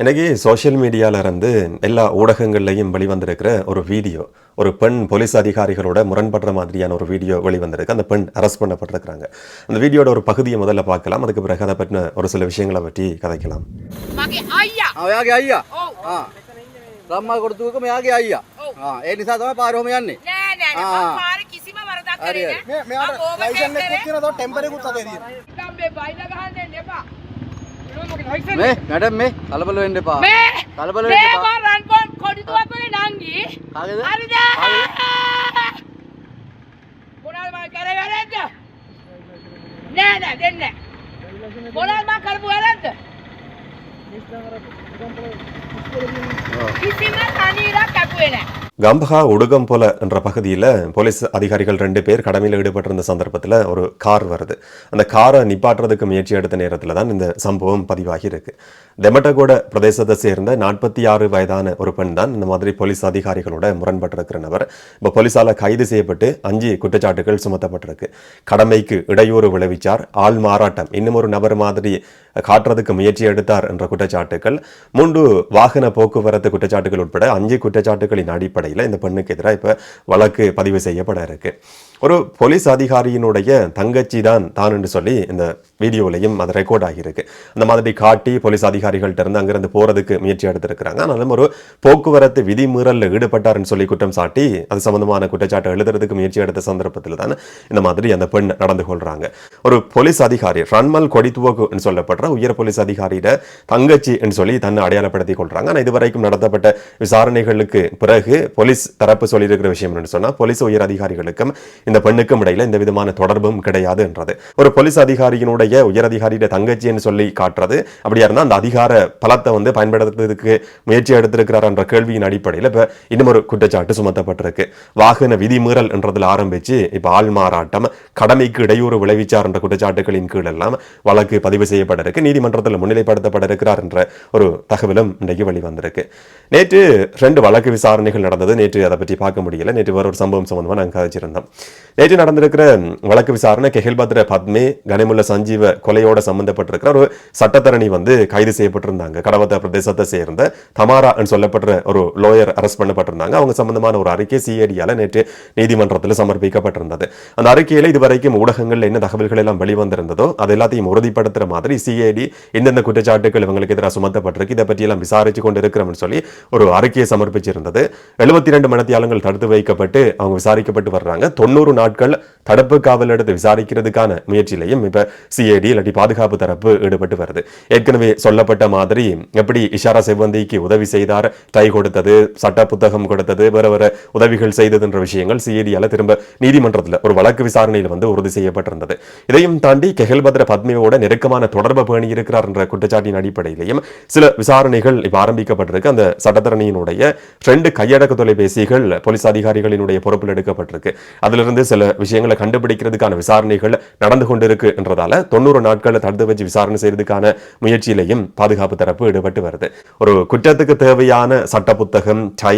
எனக்கு சோஷியல் மீடியால இருந்து எல்லா ஊடகங்கள்லையும் வெளிவந்திருக்கிற ஒரு வீடியோ ஒரு பெண் போலீஸ் அதிகாரிகளோட முரண்படுற மாதிரியான ஒரு வீடியோ வெளிவந்திருக்கு அந்த பெண் அரெஸ்ட் பண்ணப்பட்டிருக்கிறாங்க அந்த வீடியோட ஒரு பகுதியை முதல்ல பார்க்கலாம் அதுக்கு பிறகு அதை பற்றின ஒரு சில விஷயங்களை பற்றி கதைக்கலாம் මගේ අයියා ආ ඔයාගේ අයියා ඔව්. ආ රම්මල් කොටතුවක මෙයාගේ අයියා ආ ඒ නිසා තමයි පාරෝම යන්නේ නෑ නෑ නෑ ආ. මම පාරේ කිසිම වරදක් හරි, කරේ හරි. නෑ මෙයාට මම overtake ලයිසන් එකකුත් කරේ. තියෙනවා ටෙම්පර් එකකුත් අතේ තියෙනවා මේ මැඩම් මේ කලබල වෙන්න එපා. මේ කලබල මේ වෙන්න එපා. මම රන් පොන් කොඩිතුවක් වගේ නංගි. කාගේද? හරිද? මොනවද මම කරේ වැරද්ද? නෑ නෑ දෙන්නේ මොනවද මම කරපු වැරද්ද? කිසිම තනීරක් කැපුවේ නෑ கம்பஹா உடுகம்போல என்ற பகுதியில் போலீஸ் அதிகாரிகள் ரெண்டு பேர் கடமையில் ஈடுபட்டிருந்த சந்தர்ப்பத்தில் ஒரு கார் வருது. அந்த காரை நிப்பாட்டுறதுக்கு முயற்சி எடுத்த நேரத்தில் தான் இந்த சம்பவம் பதிவாகி இருக்கு. தெமட்டகோட பிரதேசத்தை சேர்ந்த நாற்பத்தி ஆறு வயதான ஒரு பெண் தான் இந்த மாதிரி போலீஸ் அதிகாரிகளோட முரண்பட்டிருக்கிற நபர். இப்போ போலீஸால் கைது செய்யப்பட்டு அஞ்சு குற்றச்சாட்டுகள் சுமத்தப்பட்டிருக்கு. கடமைக்கு இடையூறு விளைவிச்சார். ஆள் மாறாட்டம். இன்னும் ஒரு நபர் மாதிரி காட்டுறதுக்கு முயற்சி எடுத்தார் என்ற குற்றச்சாட்டுகள். மூன்று வாகன போக்குவரத்து குற்றச்சாட்டுகள் உட்பட அஞ்சு குற்றச்சாட்டுகளின் அடிப்படை அடிப்படையில் இந்த பெண்ணுக்கு எதிராக இப்போ வழக்கு பதிவு செய்யப்பட இருக்கு. ஒரு போலீஸ் அதிகாரியினுடைய தங்கச்சி தான் தான் என்று சொல்லி இந்த வீடியோலையும் அது ரெக்கார்ட் ஆகியிருக்கு. அந்த மாதிரி காட்டி போலீஸ் அதிகாரிகள்ட்ட இருந்து அங்கிருந்து போறதுக்கு முயற்சி எடுத்திருக்கிறாங்க. ஆனாலும் ஒரு போக்குவரத்து விதிமீறலில் ஈடுபட்டார்னு சொல்லி குற்றம் சாட்டி அது சம்பந்தமான குற்றச்சாட்டு எழுதுறதுக்கு முயற்சி எடுத்த சந்தர்ப்பத்தில் தான் இந்த மாதிரி அந்த பெண் நடந்து கொள்றாங்க. ஒரு போலீஸ் அதிகாரி ரன்மல் கொடித்துவக்கு சொல்லப்படுற உயர் போலீஸ் அதிகாரியிட தங்கச்சி என்று சொல்லி தன்னை அடையாளப்படுத்திக் கொள்றாங்க. ஆனால் இதுவரைக்கும் நடத்தப்பட்ட விசாரணைகளுக்கு பிறகு போலீஸ் தரப்பு சொல்லியிருக்கிற விஷயம் என்று சொன்னால் போலீஸ் உயர் அதிகாரிகளுக்கும் இந்த பெண்ணுக்கும் இடையில எந்த விதமான தொடர்பும் கிடையாது என்றது ஒரு போலீஸ் அதிகாரியினுடைய உயர் அதிகாரியிட தங்கச்சின்னு சொல்லி காட்டுறது. அப்படியா இருந்தா அந்த அதிகார பலத்தை வந்து பயன்படுத்துறதுக்கு முயற்சி எடுத்திருக்கிறார் என்ற கேள்வியின் அடிப்படையில் இப்ப இன்னும் ஒரு குற்றச்சாட்டு சுமத்தப்பட்டிருக்கு. வாகன விதிமீறல் என்றதுல ஆரம்பிச்சு இப்ப ஆள் மாறாட்டம் கடமைக்கு இடையூறு விளைவிச்சார் என்ற குற்றச்சாட்டுகளின் கீழ் எல்லாம் வழக்கு பதிவு செய்யப்பட இருக்கு நீதிமன்றத்தில் முன்னிலைப்படுத்தப்பட இருக்கிறார் என்ற ஒரு தகவலும் இன்றைக்கு வெளிவந்திருக்கு. நேற்று ரெண்டு வழக்கு விசாரணைகள் நடந்தது. நேற்று அதை பற்றி பார்க்க முடியல. நேற்று வேற ஒரு சம்பவம் சம்பந்தமாக நாங்கள் கதைச்சிருந்தோம் நேற்று நடந்திருக்கிற வழக்கு விசாரணை கெஹில்பத்ர பத்மே கனிமுல்ல சஞ்சீவ கொலையோட சம்பந்தப்பட்டிருக்கிற ஒரு சட்டத்தரணி வந்து கைது செய்யப்பட்டிருந்தாங்க. கடவத்த பிரதேசத்தை சேர்ந்த தமாரா சொல்லப்படுற ஒரு லோயர் அரெஸ்ட் பண்ணப்பட்டிருந்தாங்க. அவங்க சம்பந்தமான ஒரு அறிக்கை சிஐடியால நேற்று நீதிமன்றத்தில் சமர்ப்பிக்கப்பட்டிருந்தது. அந்த அறிக்கையில இதுவரைக்கும் ஊடகங்கள்ல என்ன தகவல்கள் எல்லாம் வெளிவந்திருந்ததோ அது எல்லாத்தையும் உறுதிப்படுத்துற மாதிரி சிஐடி எந்தெந்த குற்றச்சாட்டுகள் இவங்களுக்கு எதிராக சுமத்தப்பட்டிருக்கு. இதை பற்றி எல்லாம் விசாரிச்சு கொண்டு இருக்கிறோம்னு சொல்லி ஒரு அறிக்கையை சமர்ப்பிச்சிருந்தது. எழுபத்தி ரெண்டு மனத்தியாளங்கள் தடுத்து வைக்கப்பட்டு அவங்க விசாரிக்கப்பட்டு வர்றாங்க. தொண்ணூறு நாட்கள் தடுப்பு காவல் எடுத்து விசாரிக்கிறதுக்கான முயற்சியிலையும் இப்ப சிஐடி இல்லாட்டி பாதுகாப்பு தரப்பு ஈடுபட்டு வருது. ஏற்கனவே சொல்லப்பட்ட மாதிரி எப்படி இஷாரா செவ்வந்திக்கு உதவி செய்தார் டை கொடுத்தது சட்ட புத்தகம் கொடுத்தது வேற வேற உதவிகள் செய்ததுன்ற விஷயங்கள் சிஐடியால திரும்ப நீதிமன்றத்தில் ஒரு வழக்கு விசாரணையில் வந்து உறுதி செய்யப்பட்டிருந்தது. இதையும் தாண்டி கெஹல்பத்ர பத்மியோட நெருக்கமான தொடர்பு பேணி இருக்கிறார் என்ற குற்றச்சாட்டின் அடிப்படையிலையும் சில விசாரணைகள் இப்ப ஆரம்பிக்கப்பட்டிருக்கு. அந்த சட்டத்தரணியினுடைய ரெண்டு கையடக்க தொலைபேசிகள் போலீஸ் அதிகாரிகளினுடைய பொறுப்பில் எடுக்கப்பட்டிருக்கு. அதிலிருந்து சில விஷயங்களை கண்டுபிடிக்கிறதுக்கான விசாரணைகள் நடந்து கொண்டிருக்கு என்றதால தொண்ணூறு நாட்களை தடுத்து வச்சு விசாரணை செய்யறதுக்கான முயற்சியிலையும் பாதுகாப்பு தரப்பு ஈடுபட்டு வருது. ஒரு குற்றத்துக்கு தேவையான சட்ட புத்தகம் டை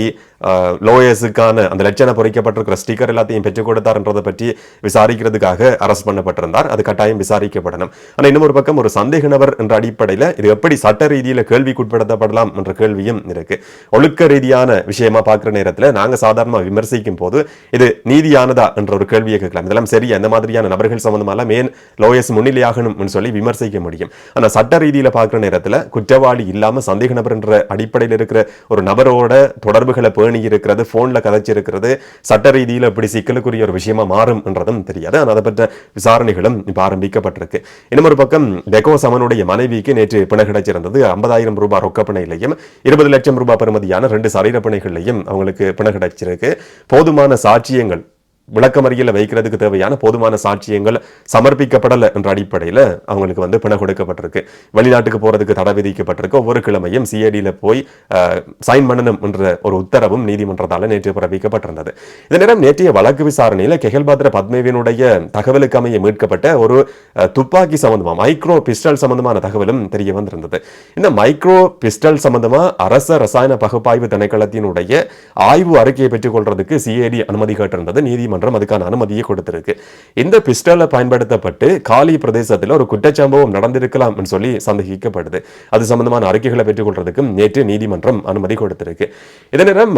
லோயர்ஸுக்கான அந்த லட்சணம் பொறிக்கப்பட்டிருக்கிற ஸ்டிக்கர் எல்லாத்தையும் பெற்றுக் கொடுத்தார்ன்றதை பற்றி விசாரிக்கிறதுக்காக அரஸ்ட் பண்ணப்பட்டிருந்தார். அது கட்டாயம் விசாரிக்கப்படணும். ஆனால் இன்னும் ஒரு பக்கம் ஒரு சந்தேக நபர் என்ற அடிப்படையில் இது எப்படி சட்ட ரீதியில் கேள்விக்குட்படுத்தப்படலாம் என்ற கேள்வியும் இருக்கு. ஒழுக்க ரீதியான விஷயமா பார்க்குற நேரத்தில் நாங்க சாதாரணமாக விமர்சிக்கும் போது இது நீதியானதா என்ற ஒரு கேள்வியை கேட்கலாம். இதெல்லாம் சரி அந்த மாதிரியான நபர்கள் சம்பந்தமாக மேன் லோயர்ஸ் முன்னிலையாகணும்னு சொல்லி விமர்சிக்க முடியும். ஆனால் சட்ட ரீதியில் பார்க்குற நேரத்தில் குற்றவாளி இல்லாமல் சந்தேக நபர் என்ற அடிப்படையில் இருக்கிற ஒரு நபரோட தொடர்புகளை பேணி இருக்கிறது ஃபோனில் கதைச்சிருக்கிறது சட்ட ரீதியில் இப்படி சிக்கலுக்குரிய ஒரு விஷயமா மாறும்ன்றதும் தெரியாது. ஆனால் அதை பற்ற விசாரணைகளும் இப்போ ஆரம்பிக்கப்பட்டிருக்கு. இன்னும் ஒரு பக்கம் டெகோ சமனுடைய மனைவிக்கு நேற்று பிணை கிடைச்சிருந்தது. ஐம்பதாயிரம் ரூபாய் ரொக்க பிணையிலையும் இருபது லட்சம் ரூபாய் பெறுமதியான ரெண்டு சரீர பிணைகளையும் அவங்களுக்கு பிணை கிடைச்சிருக்கு. போதுமான சாட்சியங்கள் விளக்கமறியில் வைக்கிறதுக்கு தேவையான போதுமான சாட்சியங்கள் சமர்ப்பிக்கப்படலை என்ற அடிப்படையில் அவங்களுக்கு வந்து பிணை கொடுக்கப்பட்டிருக்கு. வெளிநாட்டுக்கு போறதுக்கு தடை விதிக்கப்பட்டிருக்கு. ஒவ்வொரு கிழமையும் சிஐடியில் போய் சைன் பண்ணணும் என்ற ஒரு உத்தரவும் நீதிமன்றத்தால் நேற்று பிறப்பிக்கப்பட்டிருந்தது. இந்த நேரம் நேற்றைய வழக்கு விசாரணையில் கெஹல்பாத்ர பத்மேவினுடைய தகவலுக்கு அமைய மீட்கப்பட்ட ஒரு துப்பாக்கி சம்பந்தமா மைக்ரோ பிஸ்டல் சம்பந்தமான தகவலும் தெரிய வந்திருந்தது. இந்த மைக்ரோ பிஸ்டல் சம்பந்தமாக அரச ரசாயன பகுப்பாய்வு திணைக்களத்தினுடைய ஆய்வு அறிக்கையை பெற்றுக்கொள்றதுக்கு சிஐடி அனுமதி கேட்டிருந்தது. நீதிமன்றம் நீதிமன்றம் அதுக்கான அனுமதியை கொடுத்திருக்கு. இந்த பிஸ்டலை பயன்படுத்தப்பட்டு காலி பிரதேசத்தில் ஒரு குற்றச்சம்பவம் நடந்திருக்கலாம் சொல்லி சந்தேகிக்கப்படுது. அது சம்பந்தமான அறிக்கைகளை பெற்றுக்கொள்றதுக்கும் நேற்று நீதிமன்றம் அனுமதி கொடுத்திருக்கு. இதே நேரம்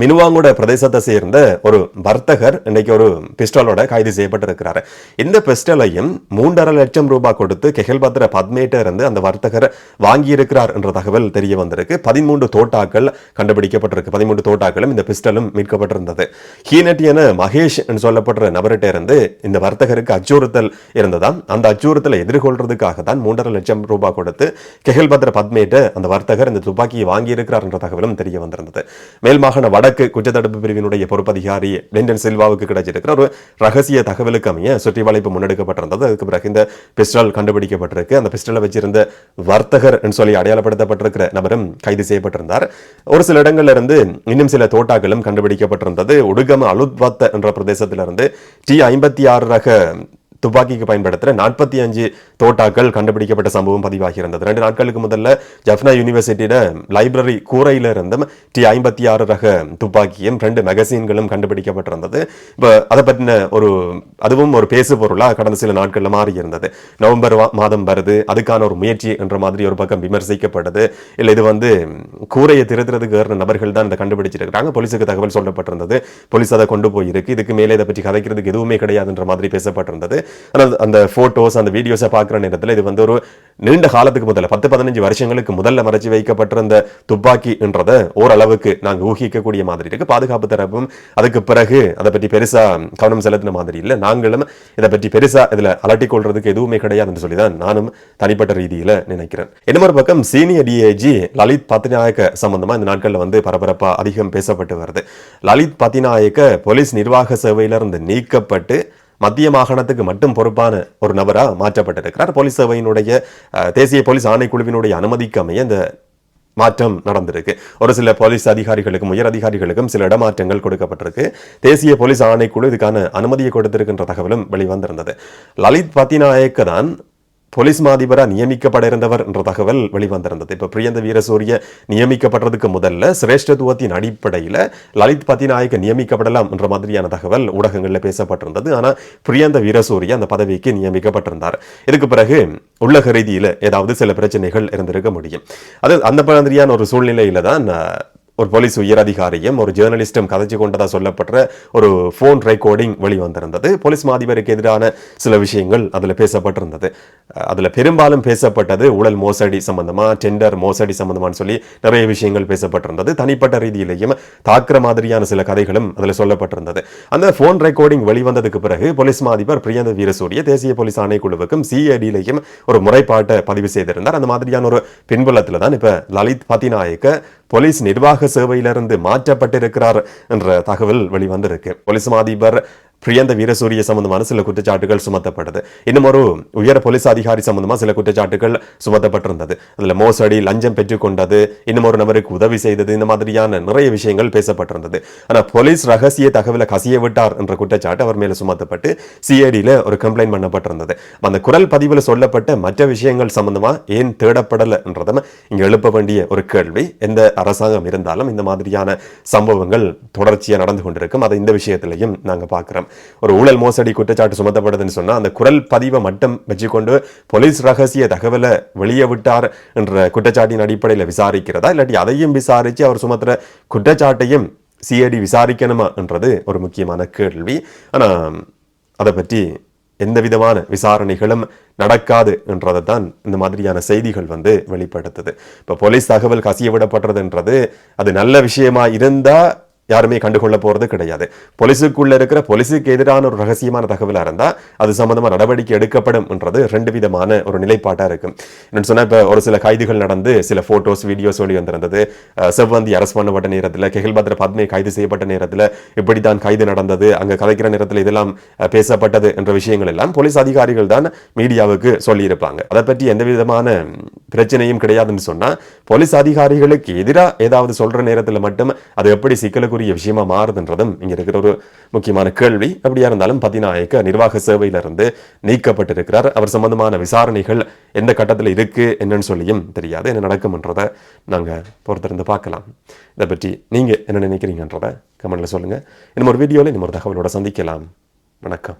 மினுவாங்கோட பிரதேசத்தை சேர்ந்த ஒரு வர்த்தகர் இன்னைக்கு ஒரு பிஸ்டலோட கைது செய்யப்பட்டிருக்கிறாரு. இந்த பிஸ்டலையும் மூன்றரை லட்சம் ரூபாய் கொடுத்து கெஹல்பத்ர பத்மேட்ட இருந்து அந்த வர்த்தகர் வாங்கியிருக்கிறார் என்ற தகவல் தெரிய வந்திருக்கு. பதிமூன்று தோட்டாக்கள் கண்டுபிடிக்கப்பட்டிருக்கு. பதிமூன்று தோட்டாக்களும் இந்த பிஸ்டலும் மீட்கப்பட்டிருந்தது. ஹீனட் என மகேஷ் என்று சொல்லப்படுற நபர்கிட்ட இருந்து இந்த வர்த்தகருக்கு அச்சுறுத்தல் இருந்ததாம். அந்த அச்சுறுத்தலை எதிர்கொள்றதுக்காக தான் மூன்றரை லட்சம் ரூபாய் கொடுத்து கெஹல்பத்ர பத்மேட்ட அந்த வர்த்தகர் இந்த துப்பாக்கியை வாங்கியிருக்கிறார் என்ற தகவலும் தெரிய வந்திருந்தது. மேல் மாகாண வடக்கு குற்றத்தடுப்பு பிரிவினுடைய பொறுப்பதிகாரி வெண்டன் சில்வாவுக்கு கிடைச்சிருக்கிற ஒரு ரகசிய தகவலுக்கு அமைய சுற்றி வளைப்பு முன்னெடுக்கப்பட்டிருந்தது. அதுக்கு பிறகு இந்த பிஸ்டல் கண்டுபிடிக்கப்பட்டிருக்கு. அந்த பிஸ்டலை வச்சிருந்த வர்த்தகர் என்று சொல்லி அடையாளப்படுத்தப்பட்டிருக்கிற நபரும் கைது செய்யப்பட்டிருந்தார். ஒரு சில இடங்கள்ல இருந்து இன்னும் சில தோட்டாக்களும் கண்டுபிடிக்கப்பட்டிருந்தது. உடுகம அலுத்வத்த என்ற பிரதேசத்திலிருந்து டி ஐம்பத்தி ஆறு ரக துப்பாக்கிக்கு பயன்படுத்துகிற நாற்பத்தி அஞ்சு தோட்டாக்கள் கண்டுபிடிக்கப்பட்ட சம்பவம் பதிவாகி இருந்தது ரெண்டு நாட்களுக்கு முதல்ல ஜஃப்னா யூனிவர்சிட்டியில லைப்ரரி கூரையில் இருந்தும் டி ஐம்பத்தி ஆறு ரக துப்பாக்கியும் ரெண்டு மெகசீன்களும் கண்டுபிடிக்கப்பட்டிருந்தது. இப்போ அதை பற்றின ஒரு அதுவும் ஒரு பேசு பொருளாக கடந்த சில நாட்களில் மாறி இருந்தது நவம்பர் மாதம் வருது அதுக்கான ஒரு முயற்சி என்ற மாதிரி ஒரு பக்கம் விமர்சிக்கப்படுது இல்லை இது வந்து கூரையை திருத்துறதுக்கு ஏறின நபர்கள் தான் இதை கண்டுபிடிச்சிருக்கிறாங்க. போலீஸுக்கு தகவல் சொல்லப்பட்டிருந்தது. போலீஸ் அதை கொண்டு போயிருக்கு. இதுக்கு மேலே இதை பற்றி கதைக்கிறதுக்கு எதுவுமே கிடையாதுன்ற மாதிரி பேசப்பட்டிருந்தது. ஆனால் அந்த ஃபோட்டோஸ் அந்த வீடியோஸை பார்க்குற நேரத்தில் இது வந்து ஒரு நீண்ட காலத்துக்கு முதல்ல பத்து பதினஞ்சு வருஷங்களுக்கு முதல்ல மறைச்சி வைக்கப்பட்டிருந்த துப்பாக்கி என்றதை ஓரளவுக்கு நாங்கள் ஊகிக்கக்கூடிய மாதிரி இருக்கு. பாதுகாப்பு தரப்பும் அதுக்கு பிறகு அதை பற்றி பெருசா கவனம் செலுத்தின மாதிரி இல்லை. நாங்களும் இதை பற்றி பெருசாக இதில் அலட்டிக் கொள்றதுக்கு எதுவுமே கிடையாதுன்னு சொல்லி தான் நானும் தனிப்பட்ட ரீதியில் நினைக்கிறேன். இன்னொரு பக்கம் சீனியர் டிஏஜி லலித் பத்திநாயக்க சம்பந்தமாக இந்த நாட்களில் வந்து பரபரப்பா அதிகம் பேசப்பட்டு வருது. லலித் பத்திநாயக்க போலீஸ் நிர்வாக சேவையிலிருந்து நீக்கப்பட்டு மத்திய மாகாணத்துக்கு மட்டும் பொறுப்பான ஒரு நபரா மாற்றப்பட்டிருக்கிறார். போலீஸ் சேவையினுடைய தேசிய போலீஸ் ஆணைக்குழுவினுடைய அனுமதிக்கு அமைய இந்த மாற்றம் நடந்திருக்கு. ஒரு சில போலீஸ் அதிகாரிகளுக்கும் உயர் அதிகாரிகளுக்கும் சில இடமாற்றங்கள் கொடுக்கப்பட்டிருக்கு. தேசிய போலீஸ் ஆணைக்குழு இதுக்கான அனுமதியை கொடுத்திருக்கின்ற தகவலும் வெளிவந்திருந்தது. லலித் பத்திநாயக்க தான் போலீஸ் மாதிபராக நியமிக்கப்பட இருந்தவர் என்ற தகவல் வெளிவந்திருந்தது. இப்போ பிரியந்த வீரசூரிய நியமிக்கப்படுறதுக்கு முதல்ல சிரேஷ்டத்துவத்தின் அடிப்படையில் லலித் பத்திநாயக்க நியமிக்கப்படலாம் என்ற மாதிரியான தகவல் ஊடகங்களில் பேசப்பட்டிருந்தது. ஆனால் பிரியந்த வீரசூரிய அந்த பதவிக்கு நியமிக்கப்பட்டிருந்தார். இதுக்கு பிறகு உள்ளக ரீதியில் ஏதாவது சில பிரச்சனைகள் இருந்திருக்க முடியும். அது அந்த மாதிரியான ஒரு சூழ்நிலையில் தான் ஒரு போலீஸ் உயர் அதிகாரியும் ஒரு ஜேர்னலிஸ்டும் கதைச்சு கொண்டதாக சொல்லப்பட்ட ஒரு ஃபோன் ரெக்கார்டிங் வெளிவந்திருந்தது. போலீஸ் மாதிபருக்கு எதிரான சில விஷயங்கள் அதில் பேசப்பட்டிருந்தது. அதில் பெரும்பாலும் பேசப்பட்டது ஊழல் மோசடி சம்பந்தமாக டெண்டர் மோசடி சம்பந்தமானு சொல்லி நிறைய விஷயங்கள் பேசப்பட்டிருந்தது. தனிப்பட்ட ரீதியிலையும் தாக்குற மாதிரியான சில கதைகளும் அதில் சொல்லப்பட்டிருந்தது. அந்த ஃபோன் ரெக்கார்டிங் வெளிவந்ததுக்கு பிறகு போலீஸ் மாதிபர் பிரியந்த வீரசூரிய தேசிய போலீஸ் ஆணைக்குழுவுக்கும் சிஐடியிலையும் ஒரு முறைப்பாட்டை பதிவு செய்திருந்தார். அந்த மாதிரியான ஒரு பின்புலத்தில் தான் இப்போ லலித் பத்திநாயக்க போலீஸ் நிர்வாக சேவையிலிருந்து மாற்றப்பட்டிருக்கிறார் என்ற தகவல் வெளிவந்திருக்கு. போலீஸ் மாதிபர் பிரியந்த வீரசூரிய சம்பந்தமான சில குற்றச்சாட்டுகள் சுமத்தப்பட்டது. இன்னும் ஒரு உயர் போலீஸ் அதிகாரி சம்பந்தமாக சில குற்றச்சாட்டுகள் சுமத்தப்பட்டிருந்தது. அதில் மோசடி லஞ்சம் பெற்றுக்கொண்டது இன்னும் ஒரு நபருக்கு உதவி செய்தது இந்த மாதிரியான நிறைய விஷயங்கள் பேசப்பட்டிருந்தது. ஆனால் போலீஸ் ரகசிய தகவலை கசிய விட்டார் என்ற குற்றச்சாட்டு அவர் மேலே சுமத்தப்பட்டு சிஐடியில் ஒரு கம்ப்ளைண்ட் பண்ணப்பட்டிருந்தது. அந்த குரல் பதிவில் சொல்லப்பட்ட மற்ற விஷயங்கள் சம்பந்தமாக ஏன் தேடப்படலை என்றதும் இங்கே எழுப்ப வேண்டிய ஒரு கேள்வி. எந்த அரசாங்கம் இருந்தாலும் இந்த மாதிரியான சம்பவங்கள் தொடர்ச்சியாக நடந்து கொண்டிருக்கும். அதை இந்த விஷயத்திலையும் நாங்கள் பார்க்குறோம். ஒரு ஊழல் மோசடி குற்றச்சாட்டு சுமத்தப்படுதுன்னு சொன்னா அந்த குரல் பதிவை மட்டும் வச்சுக்கொண்டு போலீஸ் ரகசிய தகவலை வெளியே விட்டார் என்ற குற்றச்சாட்டின் அடிப்படையில் விசாரிக்கிறதா? இல்லாட்டி அதையும் விசாரிச்சு அவர் சுமத்துற குற்றச்சாட்டையும் சிஐடி விசாரிக்கணுமா என்றது ஒரு முக்கியமான கேள்வி. ஆனா அதை பற்றி எந்த விதமான விசாரணைகளும் நடக்காது என்றதை தான் இந்த மாதிரியான செய்திகள் வந்து வெளிப்படுத்துது. இப்போ போலீஸ் தகவல் கசிய விடப்படுறதுன்றது அது நல்ல விஷயமா இருந்தா யாருமே கண்டுகொள்ள போறது கிடையாது. போலீஸுக்குள்ள இருக்கிற போலீஸுக்கு எதிரான ஒரு ரகசியமான தகவலா இருந்தா அது சம்பந்தமா நடவடிக்கை எடுக்கப்படும் என்றது ரெண்டு விதமான ஒரு நிலைப்பாட்டா இருக்கும் என்னென்னு சொன்னால் இப்போ ஒரு சில கைதுகள் நடந்து சில போட்டோஸ் வீடியோஸ் வெளி வந்திருந்தது. செவ்வந்தி அரசு பண்ணப்பட்ட நேரத்தில் கெகில்பத்ர பத்மே கைது செய்யப்பட்ட நேரத்தில் இப்படி தான் கைது நடந்தது அங்க கதைக்கிற நேரத்தில் இதெல்லாம் பேசப்பட்டது என்ற விஷயங்கள் எல்லாம் போலீஸ் அதிகாரிகள் தான் மீடியாவுக்கு சொல்லியிருப்பாங்க. அதை பற்றி எந்த விதமான பிரச்சனையும் கிடையாதுன்னு சொன்னா போலீஸ் அதிகாரிகளுக்கு எதிராக ஏதாவது சொல்ற நேரத்தில் மட்டும் அது எப்படி சிக்கலுக்கு சந்தேகத்துக்குரிய விஷயமா மாறுதுன்றதும் இங்க இருக்கிற ஒரு முக்கியமான கேள்வி. அப்படியா இருந்தாலும் பதிநாயக்க நிர்வாக சேவையிலிருந்து நீக்கப்பட்டிருக்கிறார். அவர் சம்பந்தமான விசாரணைகள் எந்த கட்டத்தில் இருக்கு என்னன்னு சொல்லியும் தெரியாது. என்ன நடக்கும்ன்றதை நாங்க பொறுத்திருந்து பார்க்கலாம். இதை பற்றி நீங்க என்ன நினைக்கிறீங்கன்றதை கமெண்ட்ல சொல்லுங்க. இன்னும் ஒரு வீடியோவில் இன்னும் ஒரு தகவலோட சந்திக்கலாம். வணக்கம்.